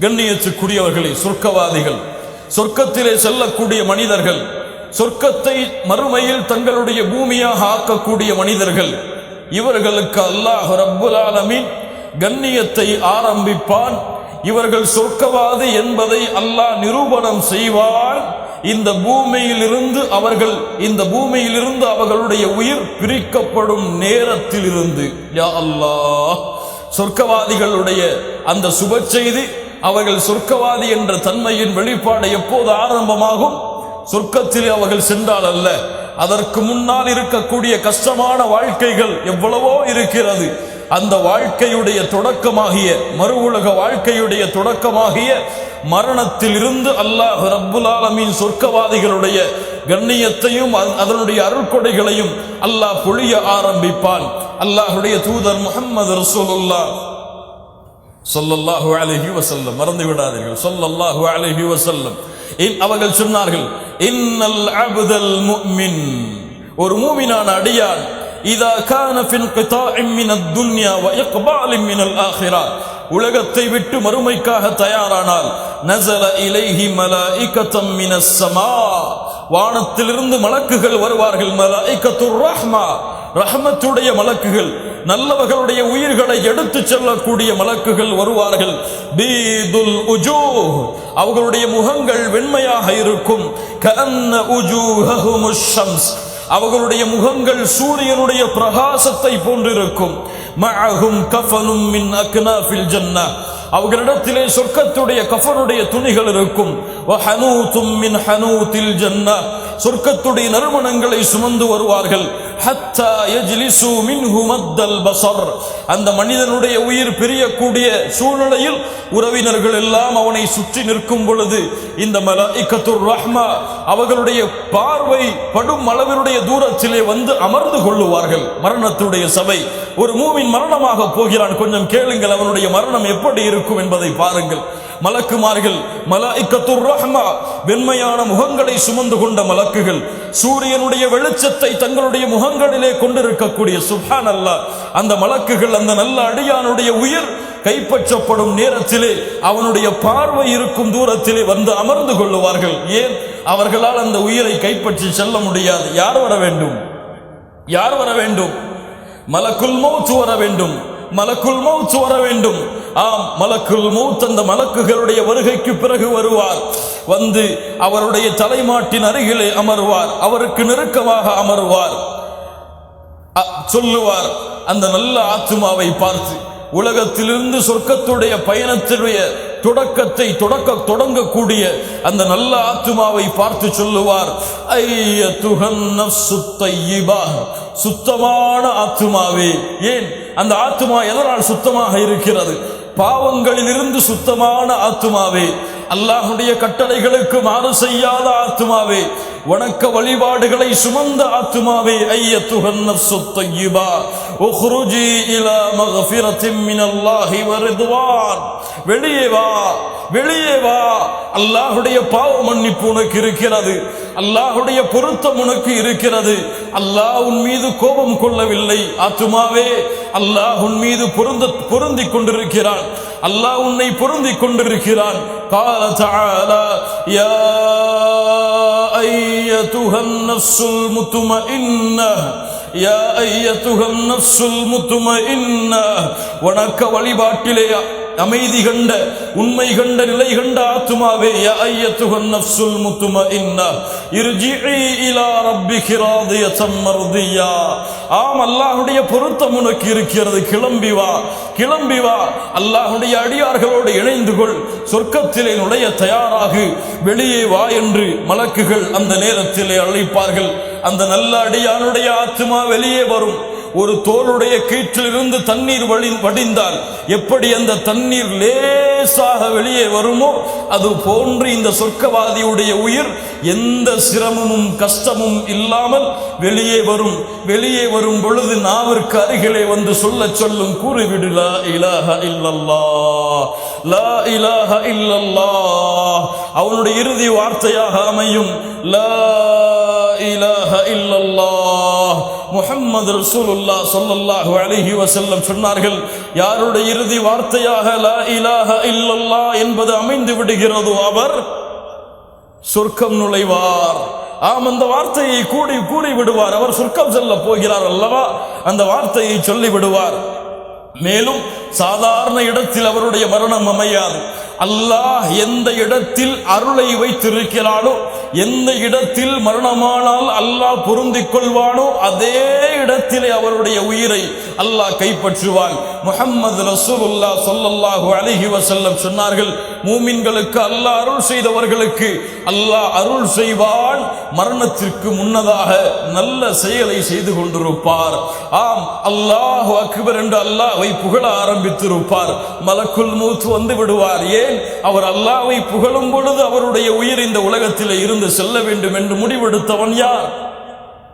கண்ணியத்துக்குரியவர்களே சொர்க்கவாதிகள் சொர்க்கத்திலே செல்லக்கூடிய மனிதர்கள் சொர்க்கத்தை மறுமையில் தங்களுடைய பூமியாக ஆக்கக்கூடிய மனிதர்கள் இவர்களுக்கு அல்லாஹ் ரப்புல் கண்ணியத்தை ஆரம்பிப்பான். இவர்கள் சொர்க்கவாதி என்பதை அல்லாஹ் நிரூபணம் செய்வான். இந்த பூமியிலிருந்து அவர்கள் இந்த பூமியிலிருந்து அவர்களுடைய உயிர் பிரிக்கப்படும் நேரத்திலிருந்து யா அல்லாஹ் சொர்க்கவாதிகளுடைய அந்த சுப செய்தி அவர்கள் சொர்க்கவாதி என்ற தன்மையின் வெளிப்பாடு எப்போது ஆரம்பமாகும்? சொர்க்கத்தில் அவர்கள் சென்றால் அல்ல. அதற்கு முன்னால் இருக்கக்கூடிய கஷ்டமான வாழ்க்கைகள் எவ்வளவோ இருக்கிறது. அந்த வாழ்க்கையுடைய தொடக்கமாகிய மறு உலக வாழ்க்கையுடைய தொடக்கமாகிய மரணத்தில் இருந்து அல்லாஹ் ரப்புல் ஆலமீன் சொர்க்கவாதிகளுடைய கண்ணியத்தையும் அதனுடைய அருள்கொடைகளையும் அல்லாஹ் பொழிய ஆரம்பிப்பான். அல்லாஹுடைய தூதர் முகமது ரசூலுல்லா சொல்லல்லாஹு அலஹி வசல்லம் மறந்து விடாதீர்கள். சொல்லல்லாஹு அலஹி வசல்லம் இன் அவர்கள் சொன்னார்கள் இன்னல் அபுதல் முமின் ஒரு மூமினான அடியான் இதா கான ஃபின் கிதாஇம் மின் துன்யா வ இக்பாலின் ஆஹிரா. உலகத்தை விட்டு மறுமைக்காக தயாரானால் நசல இலைஹி மலாயிகத்தம் மினஸ் சமா. வானத்திலிருந்து மலக்குகள் வருவார்கள் மலாயிகத்துர் ரஹ்மா. ரஹமத்துடைய மலக்குகள் நல்லவர்களுடைய உயிர்களை எடுத்துச் செல்லக்கூடிய மலக்குகள் வருவார்கள். பீதுல் உஜூஹ் அவர்களுடைய முகங்கள் வெண்மையாக இருக்கும். கன்ன உஜூஹஹுமுஷ் ஷம்ஸ் அவர்களுடைய முகங்கள் சூரியனுடைய பிரகாசத்தை போன்றிருக்கும். மஅஹும் கஃபனும் மின் அக்னாஃபில் ஜன்னah அவர்களிடத்திலே சொர்க்கத்துடைய கஃபனுடைய துணிகள் இருக்கும். வஹனூத்தும் மின் ஹனூத்தில் ஜன்னah சொர்க்கத்துடைய நறுமணங்களை சுமந்து வருவார்கள். ஹத்தா அந்த மனிதனுடைய உயிர் பிரியக்கூடிய சூழ்நிலையில் உறவினர்கள் எல்லாம் அவனை சுற்றி நிற்கும் பொழுது இந்த மலாயிக்கத்துர் ரஹ்மா அவர்களுடைய பார்வை படும் அளவினுடைய தூரத்திலே வந்து அமர்ந்து கொள்ளுவார்கள். மரணத்துடைய சபை. ஒரு மூவின் மரணமாக போகிறான். கொஞ்சம் கேளுங்கள் அவனுடைய மரணம் எப்படி இருக்கும் என்பதை பாருங்கள். மலக்குமார்கள் மலாயிக்கத்துர் ரஹ்மா வெண்மையான முகங்களை சுமந்து கொண்ட மலக்குகள் சூரியனுடைய வெளிச்சத்தை தங்களுடைய முகங்களிலே கொண்டிருக்கக்கூடிய சுஹான் அல்லா அந்த மலக்குகள் அந்த நல்ல அடியானுடைய உயிர் கைப்பற்றப்படும் நேரத்திலே அவனுடைய பார்வை இருக்கும் தூரத்திலே வந்து அமர்ந்து கொள்ளுவார்கள். ஏன்? அவர்களால் அந்த உயிரை கைப்பற்றி செல்ல முடியாது. யார் வர வேண்டும்? யார் வர வேண்டும்? மலக்குல் மௌத் வர வேண்டும். மலக்குள் மௌத் வர வேண்டும். ஆம் மலக்குள் மௌத் அந்த மலக்குகளுடைய வருகைக்கு பிறகு வருவார். வந்து அவருடைய தலைமாட்டின் அருகிலே அமர்வார். அவருக்கு நெருக்கமாக அமர்வார். அ- சொல்லுவார் அந்த நல்ல ஆத்துமாவை பார்த்து உலகத்திலிருந்து சொர்க்கத்துடைய பயணத்தினுடைய தொடக்கத்தை தொடக்க தொடங்கக்கூடிய அந்த நல்ல ஆத்துமாவை பார்த்து சொல்லுவார். ஐய துகன்ன தையிபா. சுத்தமான ஆத்துமாவே. ஏன்? அந்த ஆத்துமா எதனால் சுத்தமாக இருக்கிறது? பாவங்களிலிருந்து சுத்தமான ஆத்துமாவே. அல்லாஹுடைய கட்டளைகளுக்கு மாறு செய்யாத ஆத்துமாவே. உனக்க வழிபாடுகளை சுமந்த ஆத்துமாவே ஐயத்துகன் நஃப்சு தய்யிபா. உஹ்ருஜி இலா மகஃபிரத்தின் மினல்லாஹி வருதுவான். வெளியே வா வெளியே வா. அல்லாஹுடைய பாவ மன்னிப்பு உனக்கு இருக்கிறது. அல்லாஹுடைய பொருத்தம் உனக்கு இருக்கிறது. அல்லாஹ் உன் மீது கோபம் கொள்ளவில்லை. ஆத்துமாவே அல்லாஹ் உன் மீது பொருந்த பொருந்தி கொண்டிருக்கிறான். அல்லாஹ் உன்னை பொருந்தி கொண்டிருக்கிறான். கால தாலா யா ஐ أيتها النفس المطمئنة يا أيتها النفس المطمئنة ونك ولباك ليا அமைதி கண்ட உண்மை கண்ட நிலை கண்ட ஆத்துமாவே யா ஐயத்துஹன் நஃப்ஸுல் முத்துமஇன்னா இர்ஜிஇ இலா ரப்பிகி ராதியத்தம் மர்தியா. ஆம் அல்லாஹ்வுடைய பொருத்தம் உனக்கு இருக்கிறது. கிளம்பி வா கிளம்பி வா. அல்லாஹ்வுடைய அடியார்களோடு இணைந்து கொள். சொர்க்கத்திலே நுழைய தயாராகு. வெளியே வா என்று மலக்குகள் அந்த நேரத்திலே அழைப்பார்கள். அந்த நல்ல அடியானுடைய ஆத்துமா வெளியே வரும். ஒரு தோளுடைய கீற்றிலிருந்து தண்ணீர் வழி வடிந்தால் எப்படி அந்த தண்ணீர் லேசாக வெளியே வருமோ அது போன்று இந்த சொர்க்கவாதியுடைய உயிர் எந்த சிரமமும் கஷ்டமும் இல்லாமல் வெளியே வரும். வெளியே வரும் பொழுது நாவிற்கு அருகிலே வந்து சொல்ல சொல்லும் கூறிவிடு லா இலாஹ இல்லல்லா லா இலாஹ இல்லல்லா அவனுடைய இறுதி வார்த்தையாக அமையும் லா இலாஹ இல்லல்லா முஹம்மது ரசூலுல்லா சொல்லல்லாஹு அலைஹி வசல்லம் சொன்னார்கள் யாருடைய இறுதி வார்த்தையாக லா இலாஹ இல்லல்லா என்பது அமைந்து விடுகிறதோ அவர் சொர்க்கம் நுழைவார். ஆம் அந்த வார்த்தையை கூடி கூறி விடுவார். அவர் சொர்க்கம் செல்ல போகிறார் அல்லவா? அந்த வார்த்தையை சொல்லி விடுவார் மேலும் சாதாரண இடத்தில் அவருடைய மரணம் அமையாது. அல்லாஹ் எந்த இடத்தில் அருளை வைத்திருக்கிறானோ எந்த இடத்தில் மரணமானால் அல்லாஹ் பொருந்திக் கொள்வானோ அதே இடத்திலே அவருடைய உயிரை அல்லாஹ் கைப்பற்றுவான். முஹம்மது ரசூலுல்லா சொல்லல்லாஹு அலிஹி வசல்லம் சொன்னார்கள் மூமின்களுக்கு அல்லாஹ் அருள் செய்தவர்களுக்கு அல்லாஹ் அருள் செய்வான். மரணத்திற்கு முன்னதாக நல்ல செயலை செய்து கொண்டிருப்பார். ஆம் அல்லாஹ் அக்பர் என்று அல்லாஹ்வை புகழ ஆரம்பித்திருப்பார். மலக்குள் மூத்து வந்து விடுவார். ஏன் அவர் அல்லாவை புகழும் பொழுது அவருடைய உயிர் இந்த உலகத்தில் இருந்து செல்ல வேண்டும் என்று முடிவெடுத்தவன் யார்?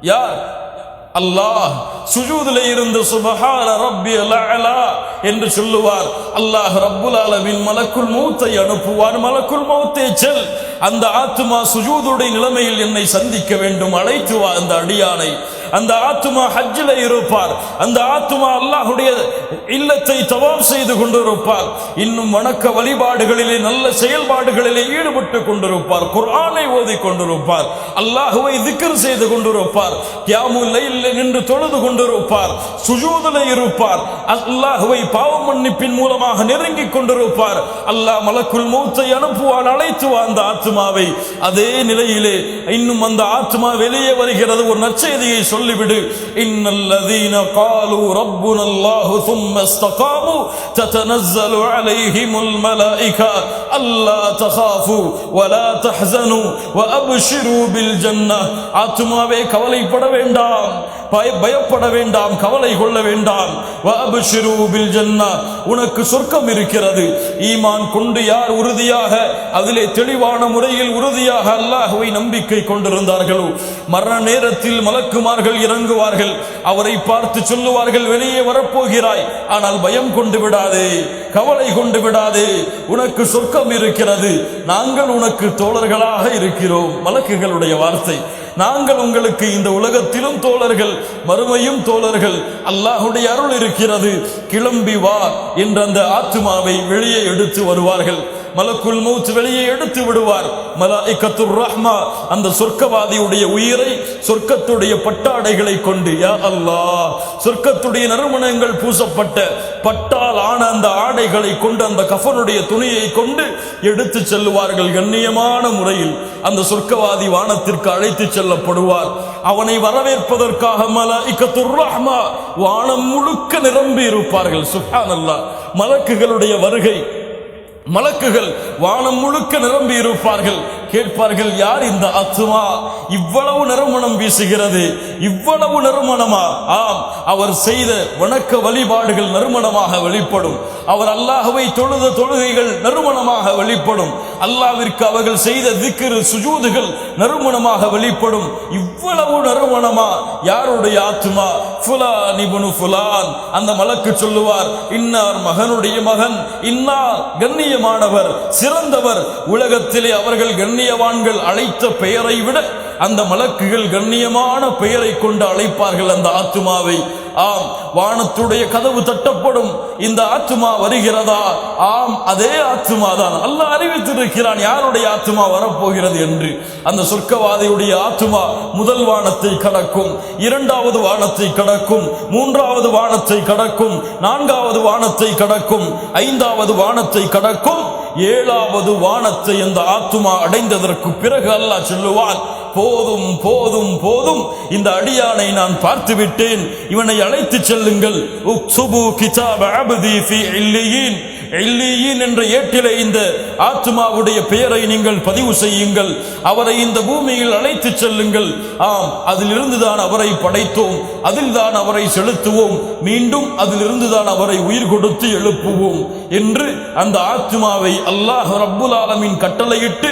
யார்? அல்லாஹ். சுஜூதில் இருந்து சுபஹான ரப்பி அலா என்று சொல்லுவார். அல்லாஹ் ரப்புல் ஆலமின் மலக்குள் மௌத்தை அனுப்புவார் மலக்குள் மௌத்தே செல். அந்த ஆத்துமா சுஜூதுடைய நிலைமையில் என்னை சந்திக்க வேண்டும். அழைத்து வா அந்த அடியானை. அந்த ஆத்துமா ஹஜ்ஜில் இருப்பார். அந்த ஆத்துமா அல்லாஹுடைய இல்லத்தை தவாப் செய்து கொண்டிருப்பார். இன்னும் வணக்க வழிபாடுகளிலே நல்ல செயல்பாடுகளிலே ஈடுபட்டு கொண்டிருப்பார். குரானை ஓதி கொண்டிருப்பார். அல்லாஹுவை திக்கர் செய்து கொண்டிருப்பார். கியாமுல் லைலில் நின்று தொழுது கொண்டு கொண்டிருப்பார் சுஜூதில் இருப்பார் அல்லாஹுவை பாவ மன்னிப்பின் மூலமாக நெருங்கிக் கொண்டிருப்பார் அல்லாஹ் மலக்குல் மௌத்தை அனுப்புவான் அழைத்து வா அந்த ஆத்மாவை அதே நிலையிலே இன்னும் அந்த ஆத்மா வெளியே வருகிறது ஒரு நற்செய்தியை சொல்லிவிடு இன்னல்லதீன காலு ரப்புன அல்லாஹு ثم استقاموا تتنزل عليهم الملائكة ألا تخافوا ولا تحزنوا وأبشروا بالجنة ஆத்மாவே கவலைப்பட வேண்டாம் பய- பயப்பட வேண்டாம் கவலை கொள்ள வேண்டாம். வஅப்ஷிரு ஜன்னா உனக்கு சொர்க்கம் இருக்கிறது. ஈமான் கொண்டு யார் உறுதியாக அதிலே தெளிவான முறையில் உறுதியாக அல்லாஹுவை நம்பிக்கை கொண்டிருந்தார்களோ? மரண நேரத்தில் மலக்குமார்கள் இறங்குவார்கள். அவரை பார்த்து சொல்லுவார்கள் வெளியே வரப்போகிறாய். ஆனால் பயம் கொண்டு விடாதே கவலை கொண்டு விடாதே. உனக்கு சொர்க்கம் இருக்கிறது. நாங்கள் உனக்கு தோழர்களாக இருக்கிறோம். மலக்குகளுடைய வார்த்தை. நாங்கள் உங்களுக்கு இந்த உலகத்திலும் தோழர்கள் மறுமையும் தோழர்கள் அல்லாஹுடைய அருள் இருக்கிறது. கிளம்பி வா என்ற அந்த ஆத்மாவை வெளியே எடுத்து வருவார்கள். மலக்குள் மௌத் வெளியே எடுத்து விடுவார். மலாயிக்கத்துர் ரஹ்மா அந்த சொர்க்கவாதியுடைய உயிரை சொர்க்கத்துடைய பட்டாடைகளை கொண்டு யா அல்லாஹ் சொர்க்கத்துடைய நறுமணங்கள் பூசப்பட்ட பட்டால் ஆன அந்த ஆடைகளை கொண்டு அந்த கஃபனுடைய துணியை கொண்டு எடுத்து செல்லுவார்கள் கண்ணியமான முறையில். அந்த சொர்க்கவாதி வானத்திற்கு அழைத்து செல்லப்படுவார். அவனை வரவேற்பதற்காக மலாயிக்கத்துர் ரஹ்மா வானம் முழுக்க நிரம்பி இருப்பார்கள் சுப்ஹானல்லாஹ் மலக்குகளுடைய வருகை மலக்குகள் வானம் முழுக்க நிரம்பி இருப்பார்கள். கேட்பார்கள் யார் இந்த ஆத்துமா இவ்வளவு நறுமணம் வீசுகிறது. இவ்வளவு நறுமணமா? ஆம் அவர் செய்த வணக்க வழிபாடுகள் நறுமணமாக வெளிப்படும். அவர் அல்லாஹுவை தொழுத தொழுகைகள் நறுமணமாக வெளிப்படும். அல்லாவிற்கு அவர்கள் செய்த திக்கிரு சுஜூதுகள் நறுமணமாக வெளிப்படும். இவ்வளவு நறுமணமா? யாருடைய ஆத்துமா? ஃபுலான் இப்னு ஃபுலான். அந்த மலக்கு சொல்லுவார் இன்னார் மகனுடைய மகன் இன்னார் கண்ணியமானவர் சிறந்தவர். உலகத்திலே அவர்கள் கண்ணியவான்கள் அழைத்த பெயரை விட அந்த மலக்குகள் கண்ணியமான பெயரை கொண்டு அழைப்பார்கள் அந்த ஆத்துமாவை. ஆம் வானத்துடைய கதவு தட்டப்படும். இந்த ஆத்துமா வருகிறதா? ஆம் அதே ஆத்துமா தான் அல்ல அறிவித்திருக்கிறான் யாருடைய ஆத்துமா வரப்போகிறது என்று? அந்த சொர்க்கவாதியுடைய ஆத்துமா முதல் வானத்தை கடக்கும் இரண்டாவது வானத்தை கடக்கும் மூன்றாவது வானத்தை கடக்கும் நான்காவது வானத்தை கடக்கும் ஐந்தாவது வானத்தை கடக்கும் ஏழாவது வானத்தை அந்த ஆத்துமா அடைந்ததற்கு பிறகு அல்லாஹ் சொல்லுவான் போதும் போதும் போதும். இந்த அடியானை நான் பார்த்து விட்டேன் இவனை அழைத்து செல்லுங்கள். உக்சுபு கிதாப அப்தி ஃபி இல்லியீன். இல்லியீன் என்ற ஏட்டிலே இந்த ஆத்மாவுடைய பெயரை நீங்கள் பதிவு செய்யுங்கள். அவரை இந்த பூமியில் அழைத்து செல்லுங்கள். ஆம் அதிலிருந்து தான் அவரை படைத்தோம். அதில் தான் அவரை செலுத்துவோம். மீண்டும் அதிலிருந்து தான் அவரை உயிர் கொடுத்து எழுப்புவோம் என்று அந்த ஆத்மாவை அல்லாஹ் ரப்புல் ஆலமின் கட்டளையிட்டு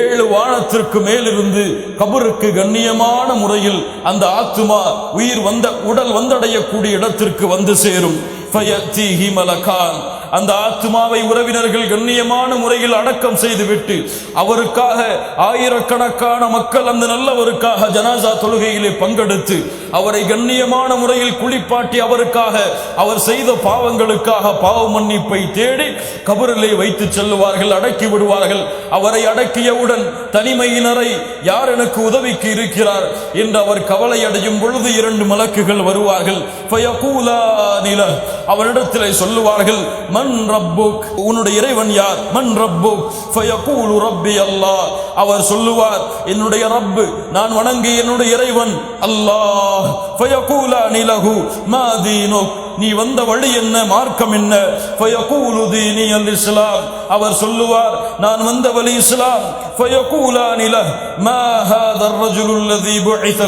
ஏழு வானத்திற்கு மேலிருந்து கபருக்கு கண்ணியமான முறையில் அந்த ஆத்மா உயிர் வந்த உடல் வந்தடையக்கூடிய இடத்திற்கு வந்து சேரும். ஃபயத்தீஹி மலகான். அந்த ஆத்மாவை உறவினர்கள் கண்ணியமான முறையில் அடக்கம் செய்துவிட்டு அவருக்காக ஆயிரக்கணக்கான மக்கள் அந்த நல்லவருக்காக ஜனாசா தொழுகையிலே பங்கெடுத்து அவரை கண்ணியமான முறையில் குளிப்பாட்டி அவருக்காக அவர் செய்த பாவங்களுக்காக பாவ மன்னிப்பை தேடி கபரிலே வைத்து செல்லுவார்கள் அடக்கி விடுவார்கள். அவரை அடக்கியவுடன் தனிமையினரை யார் எனக்கு உதவிக்கு இருக்கிறார் என்று அவர் கவலை அடையும் பொழுது இரண்டு மலக்குகள் வருவார்கள். அவரிடத்தில் அவரிடத்திலே சொல்லுவார்கள் மன் ரப்புக். உன்னுடைய இறைவன் யார்? மண் ரப்புக். ஃபயகூலு ரப்பி அல்லாஹ். அவர் சொல்லுவார் என்னுடைய ரப்பு நான் வணங்கி என்னுடைய இறைவன் அல்லாஹ். ஃபயகூலா நிலகு மா தீனுக் நீ வந்த வழி என்ன? மார்க்கம் என்ன? ஃபயகூலு தீனியல் இஸ்லாம் அவர் சொல்லுவார் நான் வந்த வழி இஸ்லாம். ஃபயகூலா நில மா ஹாதர் ரஜுலுல்லதி புஇஸ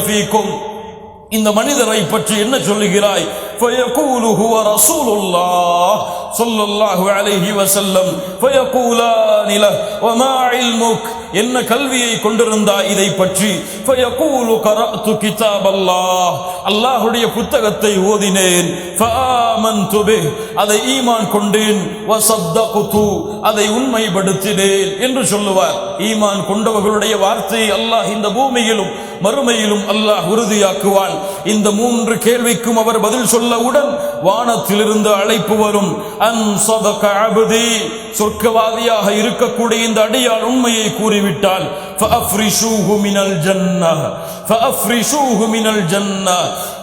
இந்த மனிதரை பற்றி என்ன சொல்லுகிறாய்? فيقول هو رسول الله صلى الله عليه وسلم فيقولان له وما علمك என்ன கல்வியை கொண்டிருந்தாய் இதை பற்றி فيقول قرأت كتاب الله அல்லாஹ்வுடைய புத்தகத்தை ஓதினேன் فآمنت به அதை ஈமான் கொண்டேன் وصدقت அதை உண்மைப்படுத்தினேன் என்று சொல்லுவார் ஈமான் கொண்டவர்களுடைய வார்த்தையை அல்லாஹ் இந்த பூமியிலும் மறுமையிலும் அல்லாஹ் உறுதியாக்குவான் இந்த மூன்று கேள்விக்கும் அவர் பதில் சொல்லவுடன் வானத்திலிருந்து அழைப்பு வரும். அன் சதக அபதி சொர்க்கவாதியாக இருக்கக்கூடிய இந்த அடியார் உண்மையை கூறிவிட்டால்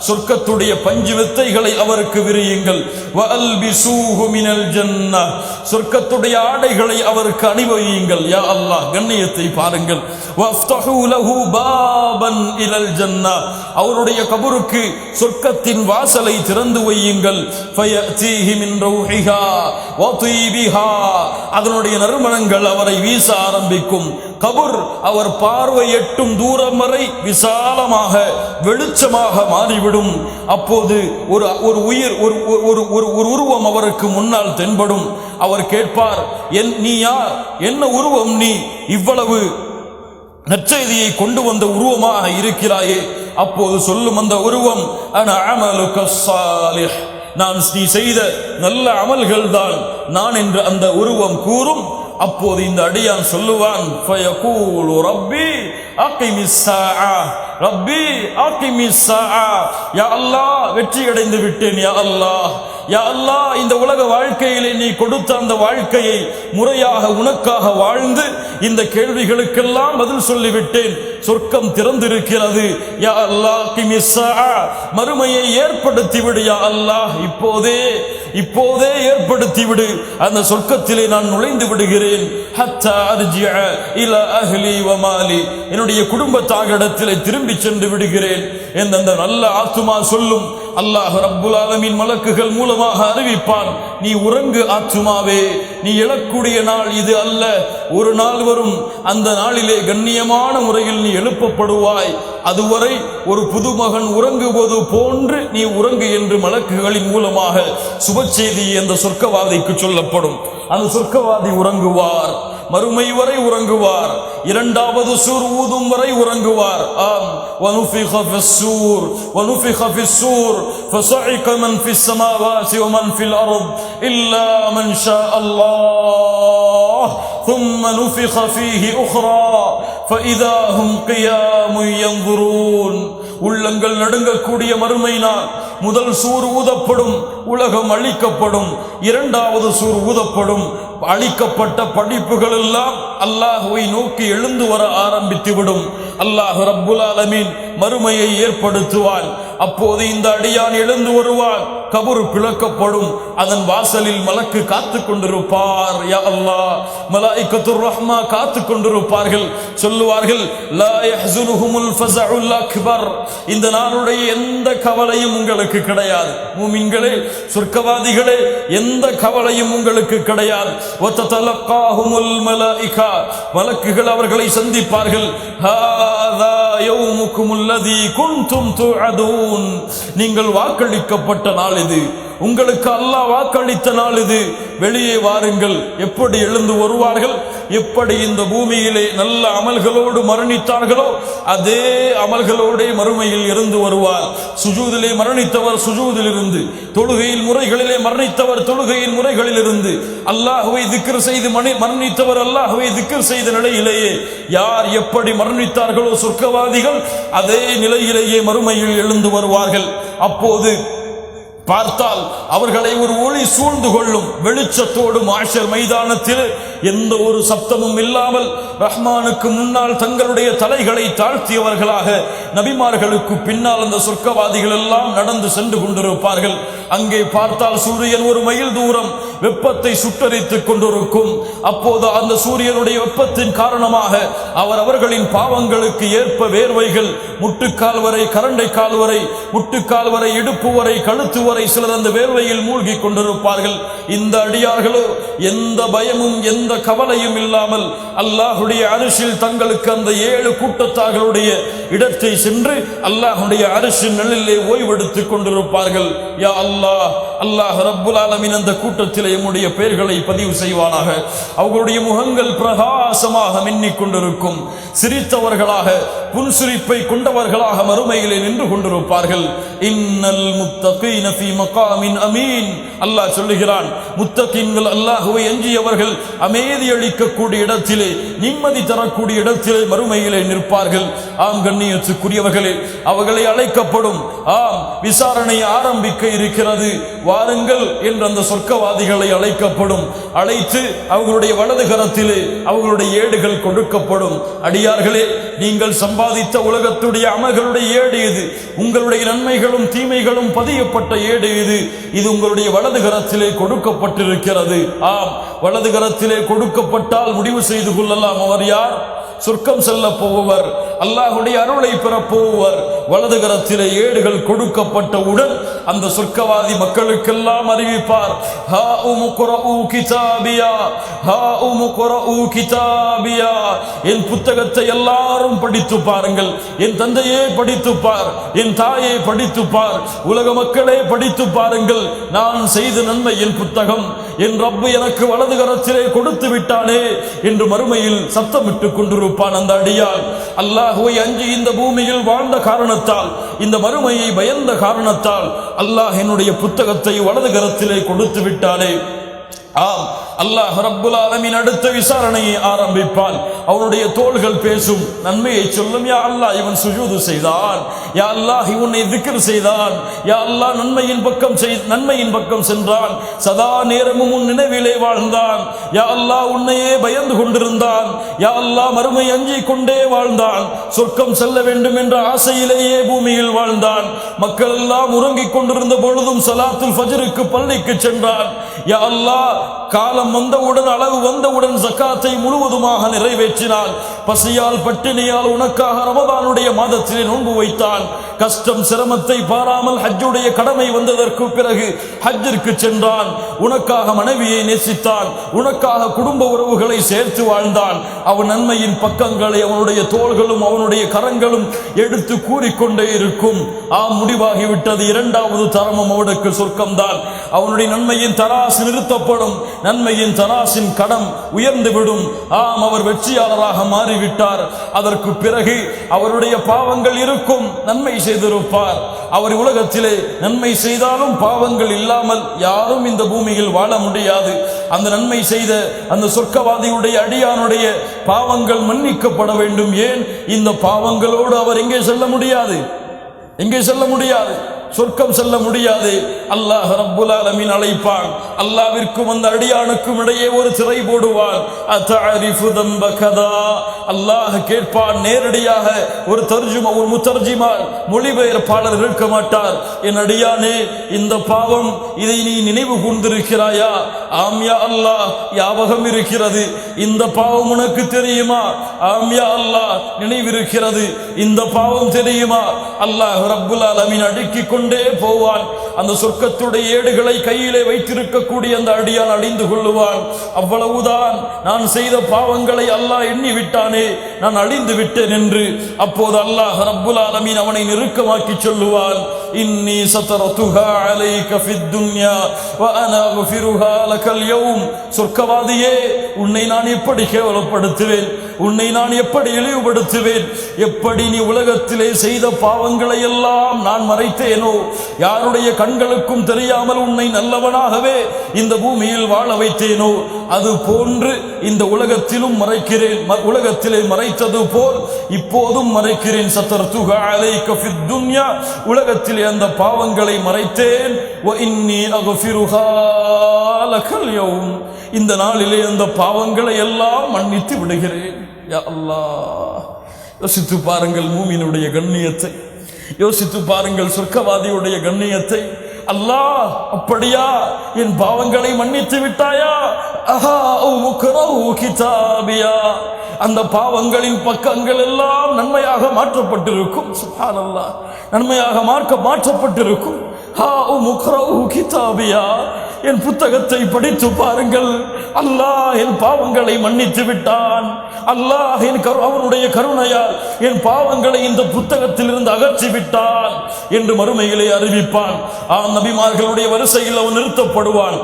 சொர்க்கத்துடைய பஞ்சு வித்தைகளை அவருக்கு விரியுங்கள். சொர்க்கத்துடைய ஆடைகளை அவருக்கு அணிவகியுங்கள். யா அல்லாஹ் கண்ணியத்தை பாருங்கள். அவருடைய கபருக்கு சொர்க்கத்தின் வாசலை திறந்து வையுங்கள். அதனுடைய நறுமணங்கள் அவரை வீச ஆரம்பிக்கும். கபுர் அவர் பார்வை எட்டும் தூரம் வரை விசாலமாக வெளிச்சமாக மாறிவிடும். அப்போது ஒரு ஒரு உயிர் ஒரு ஒரு- ஒரு ஒரு ஒரு உருவம் அவருக்கு முன்னால் தென்படும். அவர் கேட்பார் என் நீ யார்? என்ன உருவம் நீ? இவ்வளவு நற்செய்தியை கொண்டு வந்த உருவமாக இருக்கிறாயே. அப்போது சொல்லும் அந்த உருவம் அமலுக நான் நீ செய்த நல்ல அமல்கள் தான் நான் என்று அந்த உருவம் கூறும் அப்போது இந்த அடியான் சொல்லுவான் ரப்பி அகிமிஸ் ரப்பி அகிமிஸ் யா அல்லாஹ் வெற்றி அடைந்து விட்டேன் யா அல்லாஹ் யா அல்லாஹ் இந்த உலக வாழ்க்கையிலே நீ கொடுத்த அந்த வாழ்க்கையை முறையாக உனக்காக வாழ்ந்து இந்த கேள்விகளுக்கெல்லாம் பதில் சொல்லிவிட்டேன். சொர்க்கம் திறந்திருக்கிறது யா அல்லாஹ் மறுமையை ஏற்படுத்தி விடு யா அல்லாஹ். இப்போதே இப்போதே ஏற்படுத்தி விடு அந்த சொர்க்கத்திலே நான் நுழைந்து விடுகிறேன். என்னுடைய அர்ஜிஅ இலா என்னுடைய திரும்பி சென்று விடுகிறேன். என்று அந்த நல்ல ஆத்துமா சொல்லும். அல்லாஹ் ரப்புல் ஆலமின் மலக்குகள் மூலமாக அறிவிப்பான் நீ உறங்கு ஆற்றுமாவே நீ எழக்கூடிய நாள் இது அல்ல. ஒரு நாள் வரும் அந்த நாளிலே கண்ணியமான முறையில் நீ எழுப்பப்படுவாய். அதுவரை ஒரு புதுமகன் உறங்குவது போன்று நீ உறங்கு என்று மலக்குகளின் மூலமாக சுப செய்தி அந்த சொர்க்கவாதிக்கு சொல்லப்படும். அந்த சொர்க்கவாதி உறங்குவார். மறுமை வரை உறங்குவார் இரண்டாவது சூர் ஊதும் வரை உறங்குவார் ஆம் وَنُفِخَ فِي السُّورِ وَنُفِخَ فِي السُّورِ فَصَعِقَ مَنْ فِي السَّمَاوَاتِ وَمَنْ فِي الْأَرْضِ إِلَّا مَنْ شَاءَ اللَّهُ ثُمَّ نُفِخَ فِيهِ أُخْرَى فَإِذَا هُمْ قِيَامٌ يَنظُرُونَ உள்ளங்கள் நடுங்கக்கூடிய மறுமை நாள் முதல் சூர் ஊதப்படும் உலகம் அழிக்கப்படும் இரண்டாவது சூர் ஊதப்படும் அளிக்கப்பட்ட படிப்புகள் எல்லாம் அல்லாஹுவை நோக்கி எழுந்து வர ஆரம்பித்து விடும் அல்லாஹ் ரப்புல் ஆலமீன் மறுமையை ஏற்படுத்துவாள். அப்போது இந்த அடியான் எழுந்து வருவாள். கபரு பிளக்கப்படும். அதன் வாசலில் மலக்கு காத்து கொண்டிருப்பார். யா அல்லாஹ். மலாயிக்கத்துர் ரஹ்மா காத்து கொண்டிருப்பார்கள். சொல்லுவார்கள் லா யஹ்சுனுஹுமுல் ஃபஸஉல் அக்பர். இந்த நாளுடைய எந்த கவலையும் உங்களுக்கு கிடையாது. மூமின்களே சொர்க்கவாதிகளே எந்த கவலையும் உங்களுக்கு கிடையாது. வத்ததலக்காஹுமுல் மலாயிகா. மலக்குகள் அவர்களை சந்திப்பார்கள். ஹாதா யௌமுக்கும் அல்லதி குன்தும் துஅதூன் நீங்கள் வாக்களிக்கப்பட்ட நாள் இது உங்களுக்கு அல்லாஹ் வாக்களித்த நாள் இது. வெளியே வாருங்கள். எப்படி எழுந்து வருவார்கள்? எப்படி இந்த பூமியிலே நல்ல அமல்களோடு மரணித்தார்களோ அதே அமல்களோடே மறுமையில் இருந்து வருவார். சுஜூதிலே மரணித்தவர் சுஜூதில் இருந்து தொழுகையில் முறைகளிலே மரணித்தவர் தொழுகையின் முறைகளில் இருந்து அல்லாஹுவை திக்கர் செய்து மணி மரணித்தவர் அல்லாஹுவை திக்கர் செய்த நிலையிலேயே யார் எப்படி மரணித்தார்களோ சொர்க்கவாதிகள் அதே நிலையிலேயே மறுமையில் எழுந்து வருவார்கள். அப்போது பார்த்தால் அவர்களை ஒரு ஒளி சூழ்ந்து கொள்ளும் வெளிச்சத்தோடும் ஆஷர் மைதானத்தில் எந்த ஒரு சப்தமும் இல்லாமல் ரஹ்மானுக்கு முன்னால் தங்களுடைய தலைகளை தாழ்த்தியவர்களாக நபிமார்களுக்கு பின்னால் அந்த சொர்க்கவாதிகள் எல்லாம் நடந்து சென்று கொண்டிருப்பார்கள். அங்கே பார்த்தால் சூரியன் ஒரு மைல் தூரம் வெப்பத்தை சுட்டரித்துக் கொண்டிருக்கும். அப்போது அந்த சூரியனுடைய வெப்பத்தின் காரணமாக அவர் அவர்களின் பாவங்களுக்கு ஏற்ப வேர்வைகள் முட்டுக்கால் வரை கரண்டை கால் வரை முட்டுக்கால் வரை இடுப்பு வரை கழுத்து வரை சிலர் அந்த வேர்வையில் மூழ்கி கொண்டிருப்பார்கள். இந்த அடியார்களோ எந்த பயமும் எந்த கவலையும் இல்லாமல் அல்லாஹுடைய அரிசில் தங்களுக்கு அந்த ஏழு கூட்டத்தார்களுடைய இடத்தை சென்று அல்லாஹுடைய அரிசின் நிழலிலே ஓய்வெடுத்துக் கொண்டிருப்பார்கள். யா அல்லாஹ் அல்லாஹ் ரப்புல் ஆலமின் அந்த கூட்டத்திலே எம்முடைய பெயர்களை பதிவு செய்வானாக. அவர்களுடைய முகங்கள் பிரகாசமாக மின்னிக் கொண்டிருக்கும். சிரித்தவர்களாக புன்சிரிப்பை கொண்டவர்களாக மறுமையிலே நின்று கொண்டிருப்பார்கள். இன்னல் முத்தகீன ஃபீ மகாமின் அமீன். அல்லாஹ் சொல்லுகிறான் முத்தகீன்கள் அல்லாஹுவை எஞ்சியவர்கள் அமைதி அளிக்கக்கூடிய இடத்திலே நிம்மதி தரக்கூடிய இடத்திலே மறுமையிலே நிற்பார்கள். ஆம் கண்ணியத்துக்குரியவர்களே அவர்களை அழைக்கப்படும் ஆம் விசாரணை ஆரம்பிக்க இருக்கிறது. வாருங்கள் என்று அந்த சொர்க்கவாதிகளை அழைக்கப்படும். அழைத்து அவர்களுடைய வலது கரத்திலே அவர்களுடைய ஏடுகள் கொடுக்கப்படும். அடியார்களே நீங்கள் சம்பாதித்த உலகத்துடைய அமல்களுடைய ஏடு இது உங்களுடைய நன்மைகள் நன்மைகளும் தீமைகளும் பதியப்பட்ட ஏடு இது. இது உங்களுடைய வலது கரத்திலே கொடுக்கப்பட்டிருக்கிறது. ஆம் வலது கரத்திலே கொடுக்கப்பட்டால் முடிவு செய்து கொள்ளலாம். அவர் யார்? சொர்க்கம் செல்ல போபவர். அல்லாஹுடைய அருளை பெற போவர் வலது ஏடுகள் கொடுக்கப்பட்டவுடன் அந்த சொர்க்கவாதி மக்களுக்கெல்லாம் அறிவிப்பார். ஹா உமு உமுக்குரஉ கிதாபியா ஹா உமுக்குரஉ கிதாபியா. என் புத்தகத்தை எல்லாரும் படித்து பாருங்கள். என் தந்தையே படித்து பார் என் தாயை படித்து பார் உலக மக்களே படித்து பாருங்கள். நான் செய்த நன்மை என் புத்தகம். என் ரப்பு எனக்கு வலது கரத்திலே கொடுத்து விட்டானே என்று மறுமையில் சத்தமிட்டுக் கொண்டிருப்பான் அந்த அடியான். அல்லாஹுவை அஞ்சு இந்த பூமியில் வாழ்ந்த காரணத்தால் இந்த மறுமையை பயந்த காரணத்தால் அல்லாஹ் என்னுடைய புத்தகத்தை வலது கரத்திலே கொடுத்து விட்டானே. ஆம் அல்லாஹ் ரப்புல் ஆலமின் அடுத்த விசாரணையை ஆரம்பிப்பான். அவனுடைய தோள்கள் பேசும். நன்மையை சொல்லும் யா அல்லாஹ் இவன் சுஜூது செய்தான். யா அல்லாஹ் இவனை திக்கர் செய்தான். யா அல்லாஹ் நன்மையின் பக்கம் செய் நன்மையின் பக்கம் சென்றான். சதா நேரமும் உன் நினைவிலே வாழ்ந்தான். யா அல்லாஹ் உன்னையே பயந்து கொண்டிருந்தான். யா அல்லாஹ் மறுமை அஞ்சி கொண்டே வாழ்ந்தான். சொர்க்கம் செல்ல வேண்டும் என்ற ஆசையிலேயே பூமியில் வாழ்ந்தான். மக்கள் எல்லாம் உறங்கிக் கொண்டிருந்த பொழுதும் சலாத்துல் ஃபஜ்ருக்கு பள்ளிக்கு சென்றான். யா அல்லாஹ் காலம் வந்தவுடன் அளவு வந்தவுடன் ஜக்காத்தை முழுவதுமாக நிறைவேற்றினான். பசியால் பட்டினியால் உனக்காக ரமதானுடைய மாதத்திலே நோன்பு வைத்தான். கஷ்டம் சிரமத்தை பாராமல் ஹஜ்ஜுடைய கடமை வந்ததற்கு பிறகு ஹஜ்ஜிற்கு சென்றான். உனக்காக மனைவியை நேசித்தான். உனக்காக குடும்ப உறவுகளை சேர்த்து வாழ்ந்தான். அவன் நன்மையின் பக்கங்களை அவனுடைய தோள்களும் அவனுடைய கரங்களும் எடுத்து கூறிக்கொண்டே இருக்கும். ஆம் முடிவாகிவிட்டது. இரண்டாவது தரமும் அவனுக்கு சொர்க்கம்தான். அவனுடைய நன்மையின் தராசு நிறுத்தப்படும். நன்மையின் தராசின் கடம் உயர்ந்துவிடும். ஆம் அவர் வெற்றியாளராக மாறிவிட்டார். அதற்கு பிறகு அவருடைய பாவங்கள் இருக்கும். நன்மை செய்திருப்பார். அவர் உலகத்திலே நன்மை செய்தாலும் பாவங்கள் இல்லாமல் யாரும் இந்த பூமியில் வாழ முடியாது. அந்த நன்மை செய்த அந்த சொர்க்கவாதியுடைய அடியானுடைய பாவங்கள் மன்னிக்கப்பட வேண்டும். ஏன்? இந்த பாவங்களோடு அவர் எங்கே செல்ல முடியாது? எங்கே செல்ல முடியாது? சொர்க்கம் செல்ல முடியாது. அல்லாஹ் ரப்புல் ஆலமீன் அழைப்பான். அல்லாவிற்கும் அந்த அடியானுக்கும் இடையே ஒரு சிறை போடுவான். தம்ப கதா. அல்லாஹ் கேட்பான் நேரடியாக ஒரு தர்ஜுமா ஒரு முத்தர்ஜிமா மொழிபெயர்ப்பாளர் இருக்க மாட்டார். என் அடியானே இந்த பாவம் இதை நீ நினைவு கூர்ந்திருக்கிறாயா? ஆம்யா அல்லாஹ் யாபகம் இருக்கிறது. இந்த பாவம் உனக்கு தெரியுமா? ஆம்யா அல்லாஹ் நினைவிருக்கிறது. இந்த பாவம் தெரியுமா? அல்லாஹ் ரப்புல் ஆலமீன் அடுக்கிக் கொண்டே போவான். அந்த சொர்க்கத்துடைய ஏடுகளை கையிலே வைத்திருக்கக்கூடிய அந்த அடியான் அழிந்து கொள்ளுவான். அவ்வளவுதான். நான் செய்த பாவங்களை அல்லாஹ் எண்ணி விட்டானே நான் அழிந்து விட்டேன் என்று. அப்போது அல்லாஹ் ரப்புல் ஆலமீன் அவனை நெருக்கமாக்கி சொல்லுவான். இன்னி சதரதுஹா அலைக ஃபித் துன்யா வ அனா லகல் யௌம். சொர்க்கவாதியே உன்னை நான் எப்படி கேவலப்படுத்துவேன்? உன்னை நான் எப்படி இழிவுபடுத்துவேன்? எப்படி நீ உலகத்திலே செய்த பாவங்களை எல்லாம் நான் மறைத்தேனோ யாருடைய கண்களுக்கும் தெரியாமல் உன்னை நல்லவனாகவே இந்த பூமியில் வாழ வைத்தேனோ? அது போன்று இந்த உலகத்திலும் மறைக்கிறேன். உலகத்திலே மறைத்தது போல் இப்போதும் மறைக்கிறேன். சத்தர் துகாலை ஃபித் துன்யா. உலகத்திலே அந்த பாவங்களை மறைத்தேன். இன்னி இந்த நாளிலே அந்த பாவங்களை எல்லாம் மன்னித்து விடுகிறேன். யா அல்லாஹ். யோசித்து பாருங்கள் மூமியினுடைய கண்ணியத்தை. யோசித்து பாருங்கள் சொர்க்கவாதியுடைய கண்ணியத்தை. அல்லாஹ் அப்படியா? என் பாவங்களை மன்னித்து விட்டாயா? கிதாபியா. அந்த பாவங்களின் பக்கங்கள் எல்லாம் நன்மையாக மாற்றப்பட்டிருக்கும். சுப்ஹானல்லாஹ் நன்மையாக மார்க்க மாற்றப்பட்டிருக்கும். ஹா கிதாபியா. என் புத்தகத்தை படித்து பாருங்கள். அல்லாஹ் என் பாவங்களை மன்னித்து விட்டான். அல்லாஹ் என் கரு அவனுடைய கருணையால் என் பாவங்களை இந்த புத்தகத்தில் இருந்து அகற்றி விட்டான் என்று மறுமையிலே அறிவிப்பான். ஆ நபிமார்களுடைய வரிசையில் அவன் நிறுத்தப்படுவான்.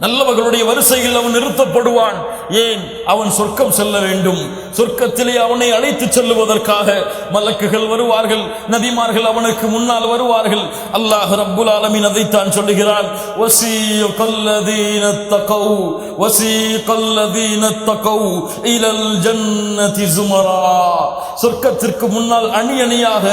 நல்லவர்களுடைய வரிசையில் அவன் நிறுத்தப்படுவான். ஏன்? அவன் சொர்க்கம் செல்ல வேண்டும். சொர்க்கத்திலே அவனை அழைத்து செல்லுவதற்காக மலக்குகள் வருவார்கள் நபிமார்கள் அவனுக்கு முன்னால் வருவார்கள் அல்லாஹ் ரப்புல் ஆலமீன் அதைத்தான் சொல்லுகிறான் وَسِيقَ الَّذِينَ اتَّقَوْا وَسِيقَ الَّذِينَ اتَّقَوْا إِلَى الْجَنَّةِ زُمَرًا சொர்க்கத்திற்கு முன்னால் அணி அணியாக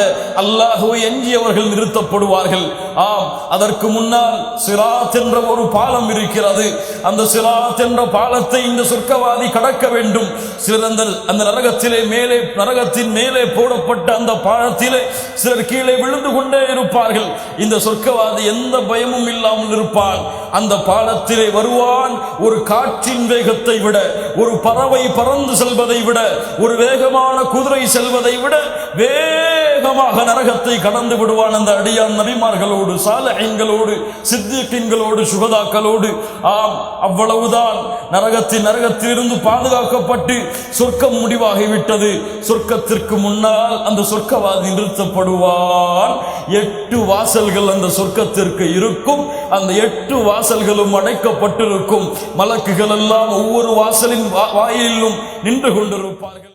அல்லாஹுவை எஞ்சியவர்கள் நிறுத்தப்படுவார்கள் ஆம் அதற்கு முன்னால் சிராத் என்ற ஒரு பாலம் இருக்கிறது அந்த சிராத் என்ற பாலத்தை இந்த சொர்க்கவாதி கடக்க வேண்டும் சிறந்த அந்த நரகத்திலே மேலே நரகத்தின் மேலே போடப்பட்ட அந்த பாழத்திலே சிலர் கீழே விழுந்து கொண்டே இருப்பார்கள். இந்த சொர்க்கவாதி எந்த பயமும் இல்லாமல் இருப்பான். அந்த பாலத்திலே வருவான் ஒரு காற்றின் வேகத்தை விட ஒரு பறவை பறந்து செல்வதை விட ஒரு வேகமான குதிரை செல்வதை விட வேகமாக நரகத்தை கடந்து விடுவான் அந்த அடியான் நபிமார்களோடு சாலஹீன்களோடு சித்திகீன்களோடு சுகதாக்களோடு. ஆம் அவ்வளவுதான். நரகத்தின் நரகத்திலிருந்து பாதுகாக்கப்பட்டு சொர்க்கம் முடிவாகிவிட்டது. சொர்க்கத்திற்கு முன்னால் அந்த சொர்க்கவாதி நிறுத்தப்படுவான். எட்டு வாசல்கள் அந்த சொர்க்கத்திற்கு இருக்கும். அந்த எட்டு வாசல்களும் அடைக்கப்பட்டிருக்கும் மலக்குகள் எல்லாம் ஒவ்வொரு வாசலின் வா- வாயிலும் நின்று கொண்டிருப்பார்கள்.